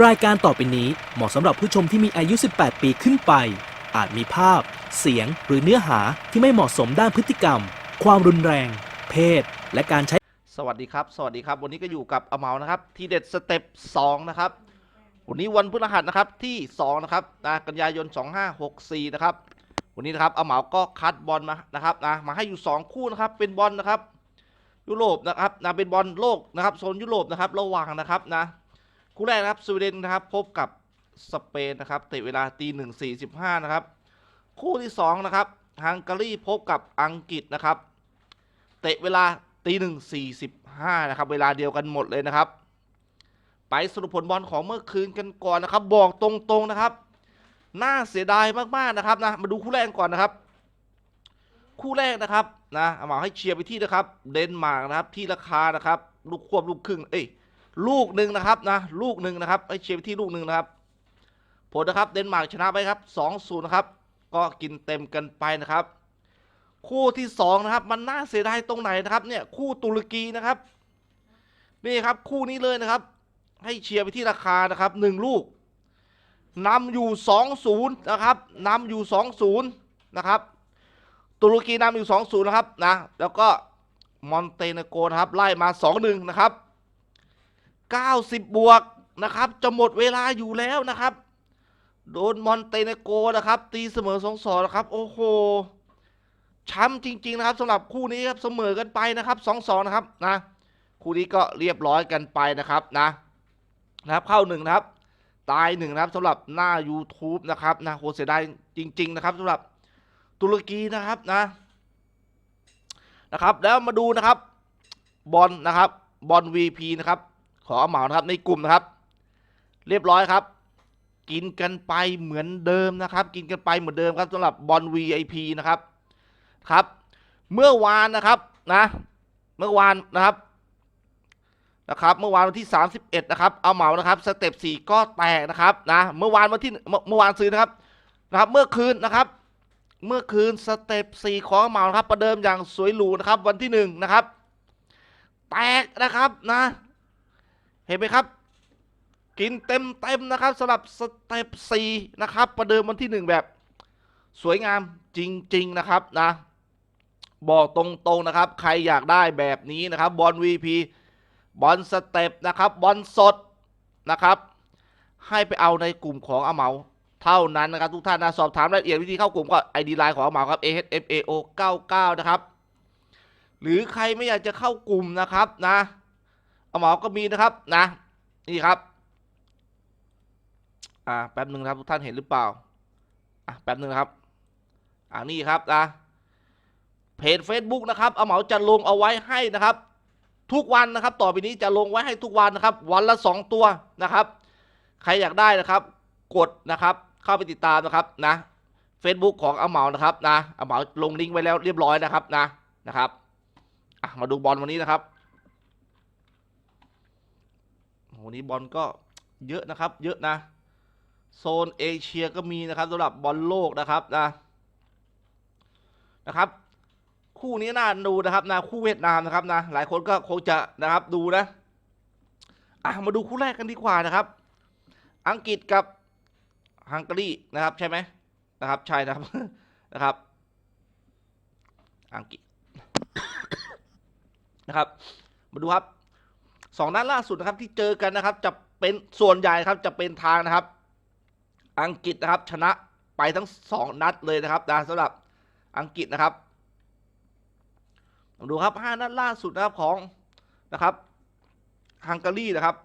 รายการต่อไปนี้เหมาะสำหรับผู้ชมที่มีอายุ 18 ปีขึ้นไป อาจมีภาพ เสียง หรือเนื้อหาที่ไม่เหมาะสมด้านพฤติกรรม ความรุนแรง เพศ และการใช้ สวัสดีครับ สวัสดีครับ วันนี้ก็อยู่กับอเมานะครับ ที่เด็ดสเต็ป2นะครับ วันนี้วันพฤหัสนะครับที่ 2 นะครับนะกันยายน 2564 นะครับ วันนี้นะครับอเมาก็คัดบอลมา นะครับนะ มาให้อยู่ 2 คู่นะครับ เป็นบอลนะครับ ยุโรปนะครับนะ เป็นบอลโลกนะครับ โซนยุโรปนะครับ ระหว่างนะครับนะ คู่แรกนะครับสวีเดนนะครับพบกับสเปนนะครับเตะเวลาตีหนึ่งสี่สิบห้านะครับคู่ที่2นะครับฮังการีพบกับอังกฤษนะครับเตะเวลาตีหนึ่งสี่สิบห้านะครับเวลาเดียวกันหมดเลยนะครับ ไปสรุปผลบอลของเมื่อคืนกันก่อนนะครับบอกตรงๆนะครับน่าเสียดายมากๆนะครับนะมาดูคู่แรกก่อนนะครับ คู่แรกนะครับนะเอามาให้เชียร์ไปที่นะครับ เดนมาร์กนะครับที่ราคานะครับ ลูกควบลูกครึ่งเอ้ย ลูกหนึ่งนะครับนะลูกหนึ่งนะครับให้เชียร์ไปที่ลูกหนึ่งนะครับผลนะครับเดนมาร์กชนะไปครับ2-0นะครับก็กินเต็มกันไปนะครับ คู่ที่สองนะครับมันน่าเสียดายตรงไหนนะครับเนี่ยคู่ตุรกีนะครับนี่ครับคู่นี้เลยนะครับ ให้เชียร์ไปที่ราคานะครับหนึ่งลูกนำอยู่สองศูนย์นะครับนำอยู่สองศูนย์นะครับ ตุรกีนำอยู่สองศูนย์นะครับนะแล้วก็มอนเตเนโกนะครับไล่มาสองหนึ่งนะครับ เก้าสิบบวกนะครับ จะหมดเวลาอยู่แล้วนะครับ โดนมอนเตเนโกนะครับ ตีเสมอสองสองนะครับ โอ้โหช้ำจริง ๆ นะครับสำหรับคู่นี้ครับเสมอกันไปนะครับสองสองนะครับนะคู่นี้ก็เรียบร้อยกันไปนะครับนะนะครับเข้าหนึ่งนะครับ ตายหนึ่งนะครับสำหรับหน้า YouTube นะครับนะโหเสียดายจริง ๆ นะครับสำหรับตุรกีนะครับนะนะครับ แล้วมาดูนะครับบอลนะครับบอล VP นะครับ ขอเหมานะครับในกลุ่มนะครับ เรียบร้อยครับ กินกันไปเหมือนเดิมนะครับ กินกันไปเหมือนเดิมครับสำหรับบอล VIP นะครับครับเมื่อวานนะครับนะเมื่อวานนะครับนะครับเมื่อวานวันที่ 31 นะครับเอาเหมานะครับสเต็ป4ก็แตกนะครับนะเมื่อวานวันที่เมื่อวานซื้อนะครับนะครับ เมื่อคืนนะครับ เมื่อคืนสเต็ป4ของเหมานะครับประเดิมอย่างสวยหรูนะครับวันที่1นะครับแตกนะครับนะ เห็นไหมครับ กินเต็มเต็มนะครับสำหรับสเต็ป4นะครับ ประเดิมวันที่1แบบ สวยงามจริง ๆ นะครับนะ บอกตรงๆนะครับ ใครอยากได้แบบนี้นะครับบอล VP บอลสเต็ปนะครับบอลสดนะครับ ให้ไปเอาในกลุ่มของอาเหมาเท่านั้นนะครับ ทุกท่านนะสอบถามรายละเอียดวิธีเข้ากลุ่มก็ ID ไลน์ของอาเหมาครับ AHMAO 99 นะครับ หรือใครไม่อยากจะเข้ากลุ่มนะครับนะ หมาก็มีนะครับนะ นี่ครับ อ่าแป๊บหนึ่งครับทุกท่านเห็นหรือเปล่า อะแป๊บหนึ่งครับ อ่านี่ครับนะเพจ Facebook นะครับอาเหมาจะลงเอาไว้ให้นะครับ ทุกวันนะครับ ต่อไปนี้จะลงไว้ให้ทุกวันนะครับ วันละสองตัวนะครับ ใครอยากได้นะครับ กดนะครับเข้าไปติดตามนะครับนะ Facebook ของอาเหมานะครับนะอาเหมาลงลิงก์ไว้แล้วเรียบร้อยนะครับนะนะครับอะมาดูบอลวันนี้นะครับ โหนี้บอลก็เยอะนะครับ เยอะนะ โซนเอเชียก็มีนะครับสำหรับบอลโลกนะครับนะนะครับ คู่นี้น่าดูนะครับนะคู่เวียดนามนะครับนะหลายคนก็คงจะนะครับดูนะอะมาดูคู่แรกกันดีกว่านะครับ อังกฤษกับฮังการีนะครับใช่ไหมนะครับ ใช่นะครับนะครับ อังกฤษนะครับ มาดูครับ สองนัดล่าสุดนะครับที่เจอกันนะครับจะเป็นส่วนใหญ่ครับจะเป็นทางนะครับ อังกฤษนะครับชนะไปทั้งสองนัดเลยนะครับนะสำหรับอังกฤษนะครับดูครับห้านัดล่าสุดนะครับของนะครับฮังการีนะครับ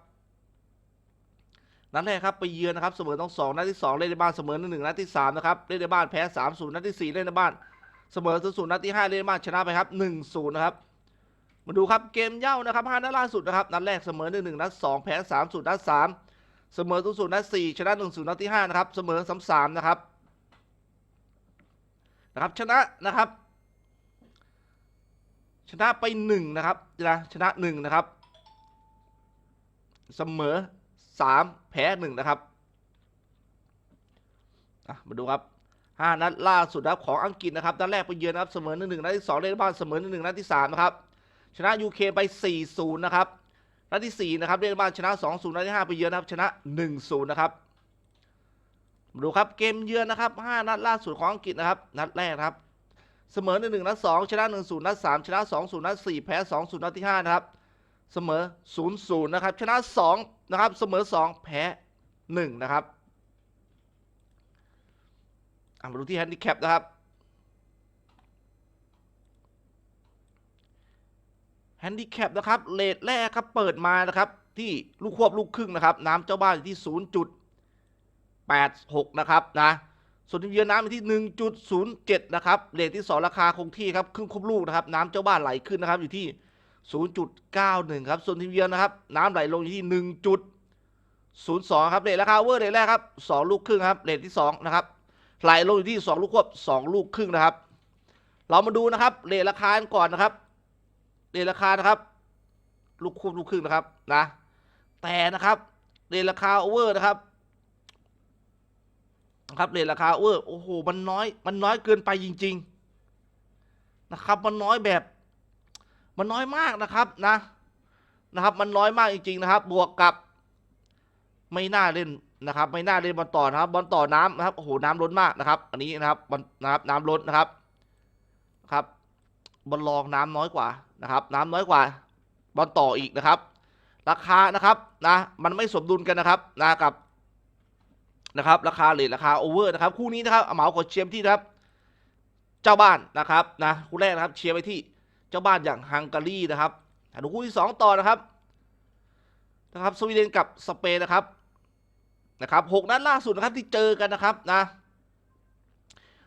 นัดแรกครับไปเยือนนะครับเสมอต้องสองนัดที่สองเล่นในบ้านเสมอหนึ่งหนึ่งนัดที่สามนะครับเล่นในบ้านแพ้สามศูนย์นัดที่สี่เล่นในบ้านเสมอศูนย์ศูนย์นัดที่ห้าเล่นในบ้านชนะไปครับหนึ่งศูนย์นะครับ มาดูครับเกมเย่านะครับห้านัดล่าสุดนะครับนัดแรกเสมอหนึ่งหนึ่งนัดสองแพ้สามศูนย์นัดสามเสมอศูนย์ศูนย์นัดสี่ชนะหนึ่งศูนย์นัดที่ห้านะครับเสมอสามสามนะครับนะครับชนะนะครับ ชนะไปหนึ่งนะครับนะชนะหนึ่งนะครับเสมอสามแพ้หนึ่งนะครับมาดูครับห้านัดล่าสุดนะครับของอังกฤษนะครับนัดแรกไปเยือนนะครับเสมอหนึ่งหนึ่งนัดที่สองเล่นในบ้านเสมอหนึ่งหนึ่งนัดที่สามนะครับ ชนะยูเคไปสี่ศูนะครับ นัดที่สี่นะครับเล่นในบ้านชนะสองศูนย์นัดที่ห้าไปเยือนนะครับ ชนะหนึ่งศูนะครับมาดูครับเกมเยือนนะครับห้านัดล่าสุดของอังกฤษนะครับ นัดแรกครับ เสมอหนึ่งหนึ่งนัดสองชนะหนึ่งศูนย์นัดสามชนะสองศูนย์นัดสี่แพ้สองศูนย์นัดที่ห้านะครับ เสมอศูนะครับ ชนะสองนะครับ เสมอสองแพ้หนึ่งนะครับมาดูที่แฮนดิแคปนะครับ แฮนดิแคปนะครับเลทแรกครับเปิดมานะครับที่ลูกควบลูกครึ่งนะครับ น้ำเจ้าบ้านอยู่ที่ 0.86 นะครับนะส่วนทีมเยือนน้ำอยู่ที่ 1.07 นะครับเลทที่ 2 ราคาคงที่ครับครึ่งควบลูกนะครับน้ำเจ้าบ้านไหลขึ้นนะครับอยู่ที่ 0.91 ครับส่วนทีมเยือนนะครับน้ำไหลลงอยู่ที่ 1.02 ครับเลทราคาเวอร์เลทแรกครับ 2 ลูกครึ่งครับเลทที่ 2 นะครับไหลลงอยู่ที่ 2 ลูกควบ 2 ลูกครึ่งนะครับ เรามาดูนะครับเลทราคากันก่อนนะครับ เรทราคานะครับลูกควบลูกครึ่งนะครับนะแต่นะครับเรทราคาโอเวอร์นะครับนะครับเรทราคาโอเวอร์โอ้โหมันน้อย มันน้อยเกินไปจริง ๆนะครับ มันน้อยแบบ มันน้อยมากนะครับนะนะครับ มันน้อยมากจริง ๆ นะครับ บวกกับ ไม่น่าเล่นนะครับ ไม่น่าเล่นบอลต่อนะครับบอลต่อน้ำนะครับโอ้โหน้ำล้นมากนะครับ อันนี้นะครับบอลนะครับน้ำล้นนะครับครับบอลรองน้ำน้อยกว่า นะครับน้ำน้อยกว่าบอลต่ออีกนะครับ ราคานะครับนะมันไม่สมดุลกันนะครับนะกับนะครับราคาเลทราคาโอเวอร์นะครับคู่นี้นะครับเอาหมากดเชียร์ที่นะครับ เจ้าบ้านนะครับนะคู่แรกนะครับเชียร์ไปที่เจ้าบ้านอย่างฮังการีนะครับดูคู่ที่สองต่อนะครับนะครับสวีเดนกับสเปนนะครับนะครับหกนัดล่าสุดนะครับที่เจอกันนะครับนะ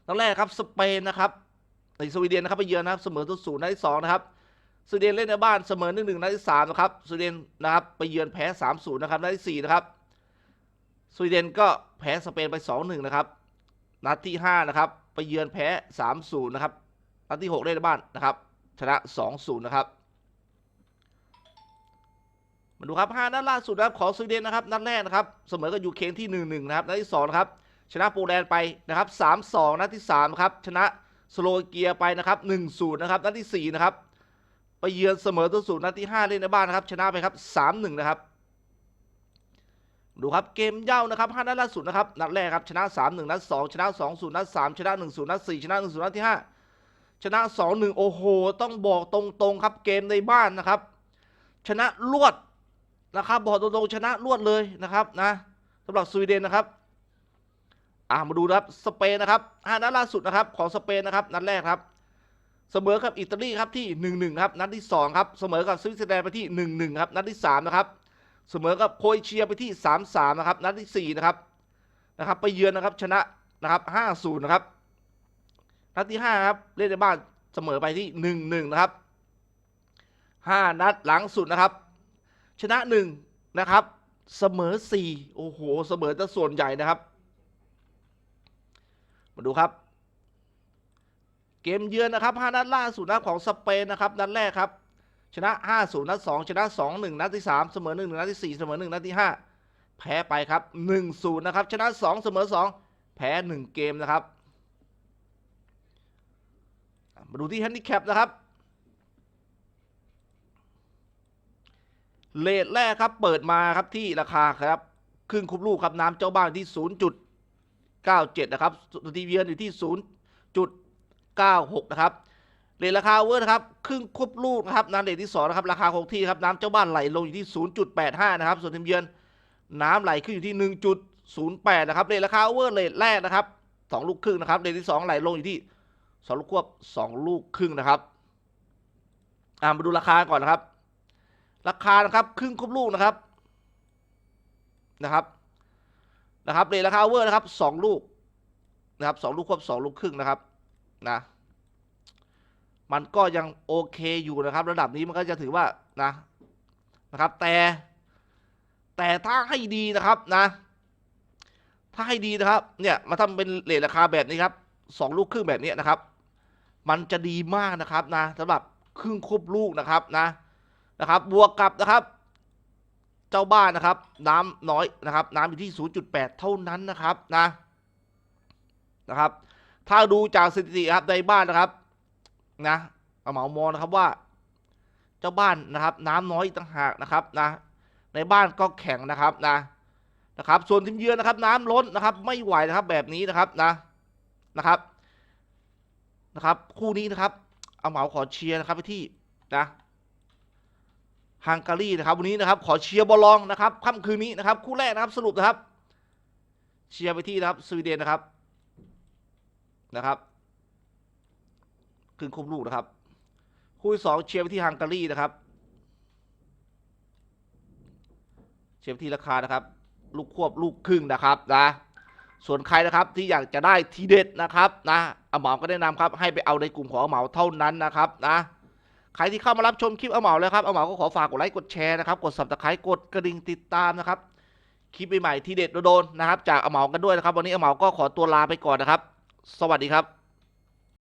นัดแรกครับสเปนนะครับในสวีเดนนะครับไปเยือนนะครับเสมอตัวศูนย์นัดที่สองนะครับ สวีเดนเล่นในบ้านเสมอหนึ่งหนึ่งนัดที่สามนะครับสวีเดนนะครับไปเยือนแพ้สามศูนย์นะครับนัดที่สี่นะครับสวีเดนก็แพ้สเปนไปสองหนึ่งนะครับนัดที่ห้านะครับไปเยือนแพ้สามศูนย์นะครับนัดที่หกเล่นในบ้านนะครับชนะสองศูนย์นะครับมาดูครับห้านัดล่าสุดนะครับของสวีเดนนะครับนัดแรกนะครับเสมอกับยูเครนที่หนึ่งหนึ่งนะครับนัดที่สองครับชนะโปแลนด์ไปนะครับสามสองนัดที่สามครับชนะสโลวาเกียไปนะครับ1-0นย์นะครับนัดที่4นะครับ ไปเยือนเสมอตัวศูนนัดที่ 5 เล่นในบ้านนะครับ ชนะไปครับ 3-1 นะครับ ดูครับเกมเย่านะครับ5นัดล่าสุดนะครับ นัดแรกครับชนะ 3-1 นัด 2 ชนะ 2-0 นัด 3 ชนะ 1-0 นัด 4 ชนะ 1-0 นัดที่ 5 ชนะ 2-1 โอ้โห ต้องบอกตรงๆครับเกมในบ้านนะครับ ชนะรวดนะครับบอกตรงๆชนะรวดเลยนะครับนะสำหรับสวีเดนนะครับอ่ามาดูนะครับสเปนนะครับห้านัดล่าสุดนะครับของสเปนนะครับนัดแรกครับ เสมอกับอิตาลีครับที่หนึ่งหนึ่งครับนัดที่สองครับ เสมอกับสวิตเซอร์แลนด์ไปที่หนึ่งหนึ่งครับนัดที่สามนะครับ เสมอกับโครเอเชียไปที่สามสามนะครับนัดที่สี่นะครับนะครับไปเยือนนะครับชนะนะครับห้าศูนย์นะครับนัดที่ห้าครับเล่นในบ้านเสมอไปที่หนึ่งหนึ่งนะครับห้านัดหลังสุดนะครับ ชนะหนึ่งนะครับเสมอสี่โอ้โห เสมอจะส่วนใหญ่นะครับ มาดูครับ เกมเยือนนะครับ 5 นัดล่าสุดนะของสเปนนะครับนัดแรกครับ ชนะ 5-0 นัด 2 ชนะ 2-1 นัดที่ 3 เสมอ1นัดที่ 4 เสมอ 1 นัดที่ 5 แพ้ไปครับ 1-0 นะครับ ชนะ 2 เสมอ 2 แพ้ 1 เกมนะครับมาดูที่แฮนดิแคปนะครับเลทแรกครับเปิดมาครับที่ราคาครับครึ่งคุบลูกครับน้ำเจ้าบ้านที่ 0. 97 นะครับสตีเวียนอยู่ที่ 0. 96 นะครับเรทราคาเวอร์นะครับครึ่งควบลูกนะครับน้ำเรทที่2นะครับราคาคงที่ครับน้ำเจ้าบ้านไหลลงอยู่ที่ 0.85 นะครับ ส่วนทีมเยือนน้ำไหลขึ้นอยู่ที่ 1.08 นะครับเรทราคาเวอร์เรทแรกนะครับ 2 ลูกครึ่งนะครับเรทที่ 2 ไหลลงอยู่ที่ 2 ลูกควบ 2 ลูกครึ่งนะครับอ่ามาดูราคาก่อนนะครับ ราคานะครับครึ่งควบลูกนะครับนะครับนะครับเรทราคาเวอร์นะครับสองลูกนะครับสองลูกควบสองลูกครึ่งนะครับ นะ มันก็ยังโอเคอยู่นะครับ ระดับนี้มันก็จะถือว่านะนะครับ แต่ แต่ถ้าให้ดีนะครับนะ ถ้าให้ดีนะครับ เนี่ยมาทำเป็นเรทราคาแบบนี้ครับสองลูกครึ่งแบบนี้นะครับ มันจะดีมากนะครับนะสำหรับครึ่งควบลูกนะครับนะนะครับ บวกกับนะครับเจ้าบ้านนะครับ น้ำน้อยนะครับ น้ำอยู่ที่ 0.8 เท่านั้นนะครับนะนะครับ ถ้าดูจากสถิติครับในบ้านนะครับนะเอาเหมามองนะครับว่า เจ้าบ้านนะครับ น้ำน้อยต่างหากนะครับนะ ในบ้านก็แข็งนะครับนะนะครับ ส่วนทีมเยือนนะครับ น้ำล้นนะครับ ไม่ไหวนะครับ แบบนี้นะครับนะนะครับนะครับ คู่นี้นะครับเอาเหมาขอเชียร์นะครับไปที่นะฮังการีนะครับ วันนี้นะครับ ขอเชียร์บอลลองนะครับค่ำคืนนี้นะครับ คู่แรกนะครับ สรุปนะครับ เชียร์ไปที่นะครับสวีเดนนะครับ นะครับครึ่งคุมลูกนะครับ คู่ที่สองเชียร์ไปที่ฮังการีนะครับ เชียร์ไปที่ราคานะครับ ลูกควบลูกครึ่งนะครับนะส่วนใครนะครับที่อยากจะได้ทีเด็ดนะครับนะอาเหมาก็แนะนำครับให้ไปเอาในกลุ่มของอาเหมาเท่านั้นนะครับนะใครที่เข้ามารับชมคลิปอาเหมาแล้วครับอาเหมาก็ขอฝากกดไลค์กดแชร์นะครับกด subscribe กดกระดิ่งติดตามนะครับคลิปใหม่ๆทีเด็ดโดนๆนะครับจากอาเหมากันด้วยนะครับ วันนี้อาเหมาก็ขอตัวลาไปก่อนนะครับ สวัสดีครับ